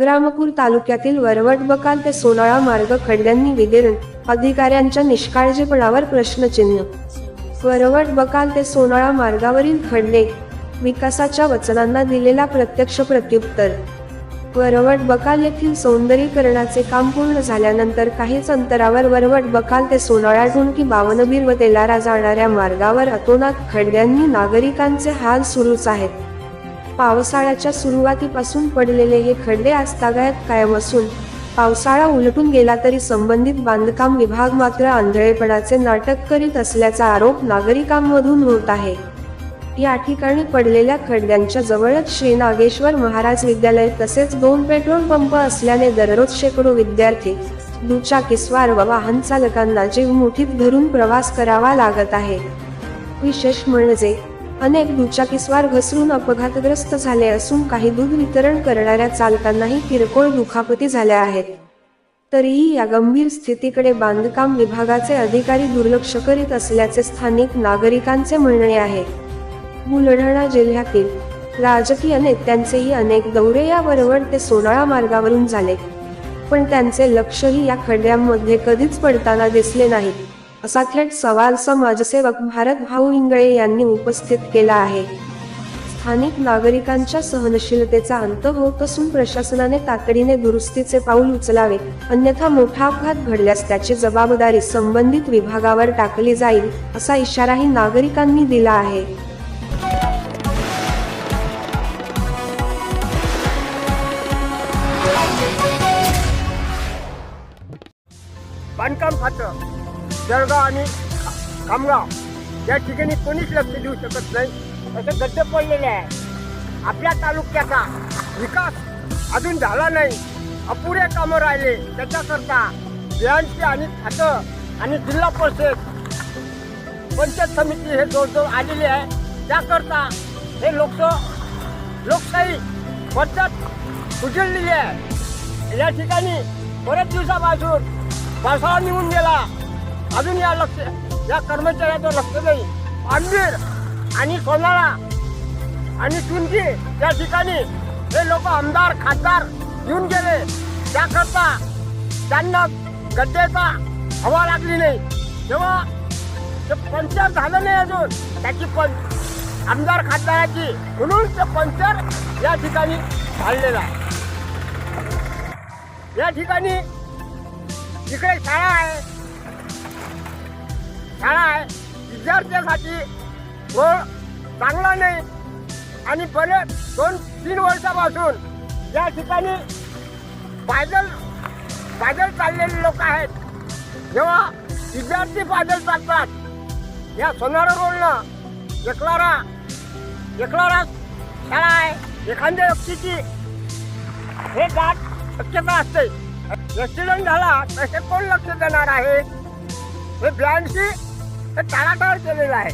संग्रामपूर तालुक्यातील वरवट बकाल ते सोनाळा मार्ग खड्ड्यांनी विदीर्ण अधिकाऱ्यांच्या निष्काळजीपणावर प्रश्नचिन्ह. वरवट बकाल ते सोनाळा मार्गावरील खड्डे विकासाच्या वचनांना दिलेला प्रत्यक्ष प्रत्युत्तर. वरवट बकाल येथील सौंदर्यीकरणाचे काम पूर्ण झाल्यानंतर काहीच अंतरावर वरवट बकाल ते सोनाळा ढुंकी बावनबीर व तेलारा जाणाऱ्या मार्गावर अतोनात खड्ड्यांनी नागरिकांचे हाल सुरूच आहेत. पावसाळ्याच्या सुरुवातीपासून पडलेले हे खड्डे आजतागायत कायम असून पावसाळा उलटून गेला तरी संबंधित बांधकाम विभाग मात्र आंधळेपणाचे नाटक करीत असल्याचा आरोप नागरिकांमधून होत आहे. या ठिकाणी पडलेल्या खड्ड्यांच्या जवळच श्री नागेश्वर महाराज विद्यालय तसेच दोन पेट्रोल पंप असल्याने दररोज शेकडो विद्यार्थी दुचाकीस्वार व वाहन चालकांना जीव मुठीत धरून प्रवास करावा लागत आहे. विशेष म्हणजे अनेक दुचाकीस्वार घसरून अपघातग्रस्त झाले असून काही दूध वितरण करणाऱ्या चालकांनाही किरकोळ दुखापती झाल्या आहेत. तरीही या गंभीर स्थितीकडे बांधकाम विभागाचे अधिकारी दुर्लक्ष करीत असल्याचे स्थानिक नागरिकांचे म्हणणे आहे. बुलढाणा जिल्ह्यातील राजकीय नेत्यांचेही अनेक दौरे या वरवड ते सोनाळा मार्गावरून झाले. पण त्यांचे लक्षही या खड्ड्यांमध्ये कधीच पडताना दिसले नाहीत. असा थेट सवाल समाजसेवक भारत भाऊ इंगळे यांनी उपस्थित केला आहे. स्थानिक नागरिकांच्या सहनशीलतेचा अंत होत असून प्रशासनाने तातडीने दुरुस्तीचे पाऊल उचलावे अन्यथा मोठा अपघात घडल्यास त्याची जबाबदारी संबंधित विभागावर टाकली जाईल असा इशाराही नागरिकांनी दिला आहे. बांधकाम खातं. जळगाव आणि खामगाव या ठिकाणी कोणीच लक्ष देऊ शकत नाही. असं गड्डे पडलेले आहे. आपल्या तालुक्याचा विकास अजून झाला नाही. अपुरे कामं राहिले. त्याच्याकरता बियांची आणि खातं आणि जिल्हा परिषद पंचायत समिती हे जवळजवळ आलेली आहे. त्याकरता हे लोक लोकशाही पद्धत उजळलेली आहे. या ठिकाणी बऱ्याच दिवसापासून पावसाळा निघून गेला. अजून या लक्ष या कर्मचाऱ्याचं लक्ष नाही आंबीर आणि सोनाळा आणि चुनकी या ठिकाणी हे लोक आमदार खासदार येऊन गेले. त्याकरता त्यांना गड्ड्याचा हवा लागली नाही. तेव्हा ते पंचर झालं नाही अजून. त्याची पण आमदार खासदाराची म्हणून ते पंचर या ठिकाणी झालेला या ठिकाणी इकडे शाळा आहे. शाळा आहे. विद्यार्थ्यांसाठी रोड चांगला नाही. आणि बरेच दोन तीन वर्षापासून या ठिकाणी पायदल पायदल चाललेले लोक आहेत. जेव्हा विद्यार्थी पायदल चालतात या सोनारा रोडनं एकलारा एकलारा शाळा आहे. एखाद्या व्यक्तीची हे दाट शक्यता असते. ऍक्सिडेंट झाला तसे कोण लक्ष देणार आहे? हे ब्लँडशी हे टाळाटाळ केलेलं आहे